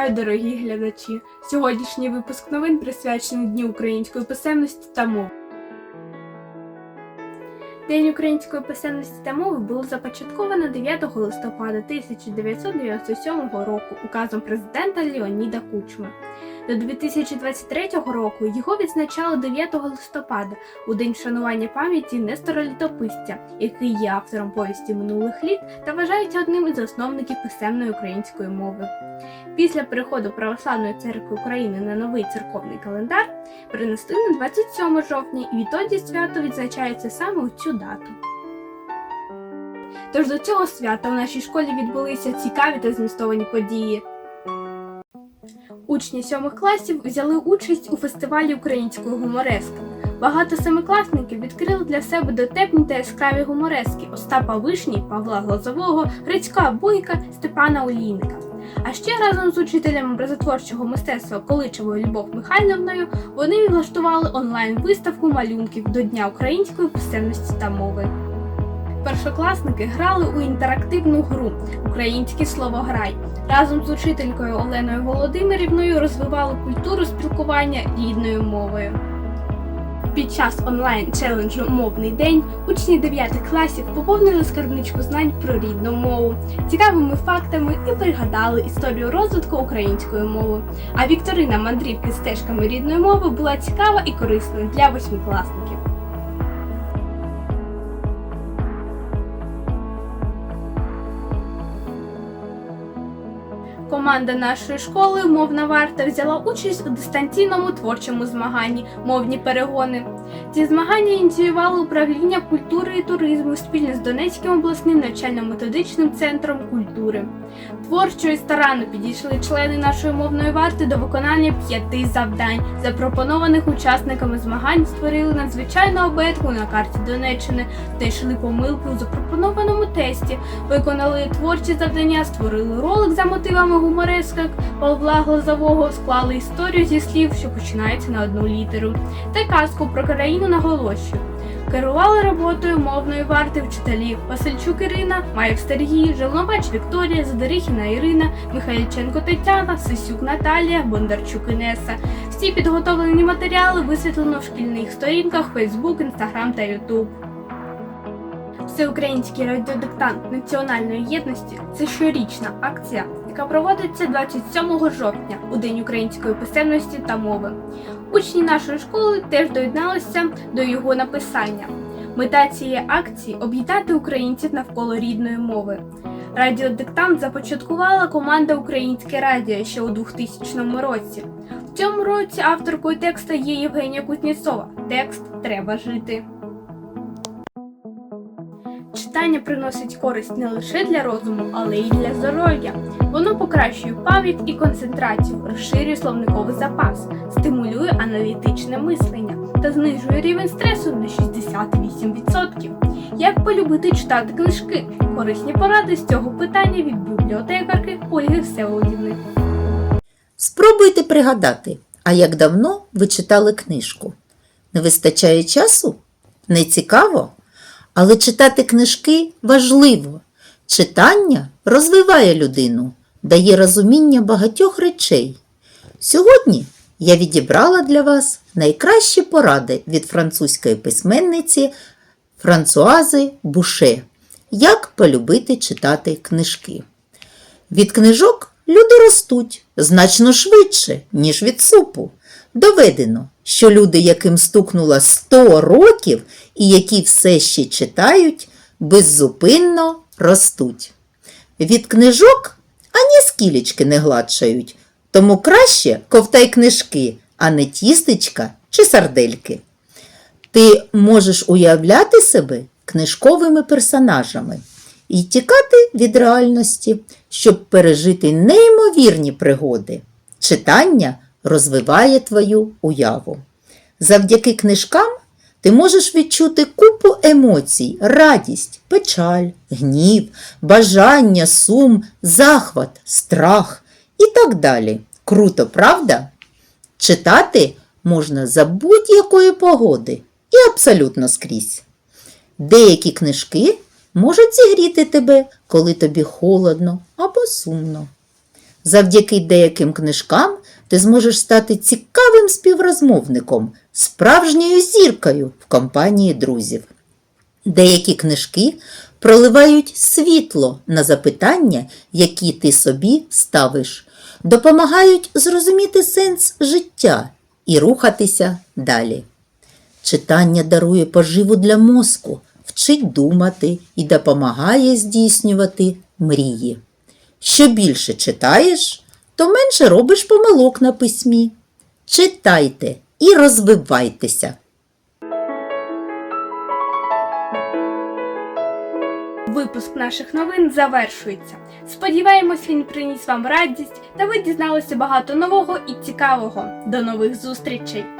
Вітаю, дорогі глядачі! Сьогоднішній випуск новин присвячений Дню української писемності та мови. День української писемності та мови було започатковано 9 листопада 1997 року указом президента Леоніда Кучми. До 2023 року його відзначали 9 листопада у день вшанування пам'яті Нестора Літописця, який є автором повісті минулих літ та вважається одним із засновників писемної української мови. Після переходу Православної церкви України на новий церковний календар перенесли на 27 жовтня і відтоді свято відзначається саме у цю дату. Тож до цього свята у нашій школі відбулися цікаві та змістовані події. Учні сьомих класів взяли участь у фестивалі української гуморески. Багато семикласників відкрили для себе дотепні та яскраві гуморески Остапа Вишні, Павла Глазового, Грицька Буйка, Степана Олійника. А ще разом з учителем образотворчого мистецтва Количевою Любов Михайлівною вони влаштували онлайн-виставку малюнків до Дня української писемності та мови. Першокласники грали у інтерактивну гру Український словограй. Разом з учителькою Оленою Володимирівною розвивали культуру спілкування рідною мовою. Під час онлайн челенджу Мовний день учні 9 класів поповнили скарбничку знань про рідну мову, цікавими фактами і пригадали історію розвитку української мови. А вікторина мандрівки стежками рідної мови була цікава і корисною для восьмикласників. Команда нашої школи Мовна варта взяла участь у дистанційному творчому змаганні Мовні перегони. Ці змагання ініціювали управління культури і туризму спільно з Донецьким обласним навчально-методичним центром культури. Творчо і старанно підійшли члени нашої мовної варти до виконання п'яти завдань, запропонованих учасниками змагань, створили надзвичайну обетку на карті Донеччини, знайшли помилки у запропонованому тесті, виконали творчі завдання, створили ролик за мотивами гумореска Павла Глазового, склали історію зі слів, що починається на одну літеру, та казку про країну наголошую. Керували роботою мовної варти вчителі Васильчук Ірина, Маєв Сергій, Желновач Вікторія, Задоріхіна Ірина, Михайліченко Тетяна, Сисюк Наталія, Бондарчук Інеса. Всі підготовлені матеріали висвітлено в шкільних сторінках Facebook, Instagram та YouTube. Всеукраїнський радіодиктант національної єдності це щорічна акція, яка проводиться 27 жовтня у День української писемності та мови. Учні нашої школи теж доєдналися до його написання. Мета цієї акції об'єднати українців навколо рідної мови. Радіодиктант започаткувала команда Українське Радіо ще у 2000 році. В цьому році авторкою тексту є Євгенія Кузнєцова. Текст треба жити. Читання приносить користь не лише для розуму, але й для здоров'я. Воно покращує пам'ять і концентрацію, розширює словниковий запас, стимулює аналітичне мислення та знижує рівень стресу на 68%. Як полюбити читати книжки? Корисні поради з цього питання від бібліотекарки Ольги Всеволодівни. Спробуйте пригадати, а як давно ви читали книжку. Не вистачає часу? Не цікаво? Але читати книжки важливо. Читання розвиває людину, дає розуміння багатьох речей. Сьогодні я відібрала для вас найкращі поради від французької письменниці Франсуази Буше. Як полюбити читати книжки. Від книжок люди ростуть значно швидше, ніж від супу. Доведено, що люди, яким стукнуло 100 років і які все ще читають, беззупинно ростуть. Від книжок ані скілечки не гладшають, тому краще ковтай книжки, а не тістечка чи сардельки. Ти можеш уявляти себе книжковими персонажами і тікати від реальності, щоб пережити неймовірні пригоди. Читання розвиває твою уяву. Завдяки книжкам ти можеш відчути купу емоцій, радість, печаль, гнів, бажання, сум, захват, страх і так далі. Круто, правда? Читати можна за будь-якої погоди і абсолютно скрізь. Деякі книжки можуть зігріти тебе, коли тобі холодно або сумно. Завдяки деяким книжкам ти зможеш стати цікавим співрозмовником, справжньою зіркою в компанії друзів. Деякі книжки проливають світло на запитання, які ти собі ставиш, допомагають зрозуміти сенс життя і рухатися далі. Читання дарує поживу для мозку, вчить думати і допомагає здійснювати мрії. Що більше читаєш, то менше робиш помилок на письмі. Читайте і розвивайтеся. Випуск наших новин завершується. Сподіваємось, він приніс вам радість та ви дізналися багато нового і цікавого. До нових зустрічей!